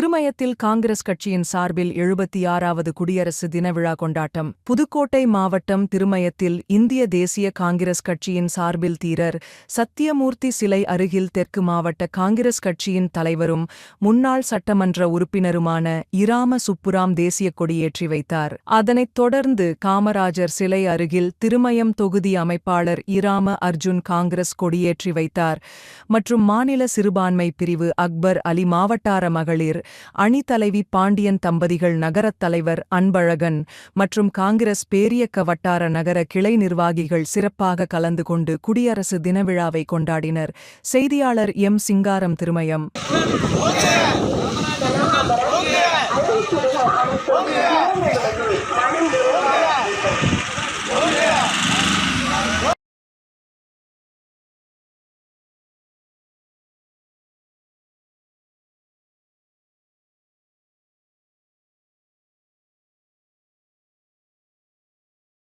திருமயத்தில் காங்கிரஸ் கட்சியின் சார்பில் எழுபத்தி ஆறாவது குடியரசு தின விழா கொண்டாட்டம். புதுக்கோட்டை மாவட்டம் திருமயத்தில் இந்திய தேசிய காங்கிரஸ் கட்சியின் சார்பில் தீரர் சத்தியமூர்த்தி சிலை அருகில் தெற்கு மாவட்ட காங்கிரஸ் கட்சியின் தலைவரும் முன்னாள் சட்டமன்ற உறுப்பினருமான இராம சுப்புராம் தேசிய கொடியேற்றி வைத்தார். அதனைத் தொடர்ந்து காமராஜர் சிலை அருகில் திருமயம் தொகுதி அமைப்பாளர் இராம அர்ஜுன் காங்கிரஸ் கொடியேற்றி வைத்தார். மற்றும் மாநில சிறுபான்மை பிரிவு அக்பர் அலி மாவட்டார மகளிர் அணி பாண்டியன் தம்பதிகள் நகரத் தலைவர் அன்பழகன் மற்றும் காங்கிரஸ் பேரியக்க வட்டார நகர கிளை நிர்வாகிகள் சிறப்பாக கலந்து கொண்டு குடியரசு தினவிழாவை கொண்டாடினர். செய்தியாளர் எம். சிங்காரம் திருமயம். Okay.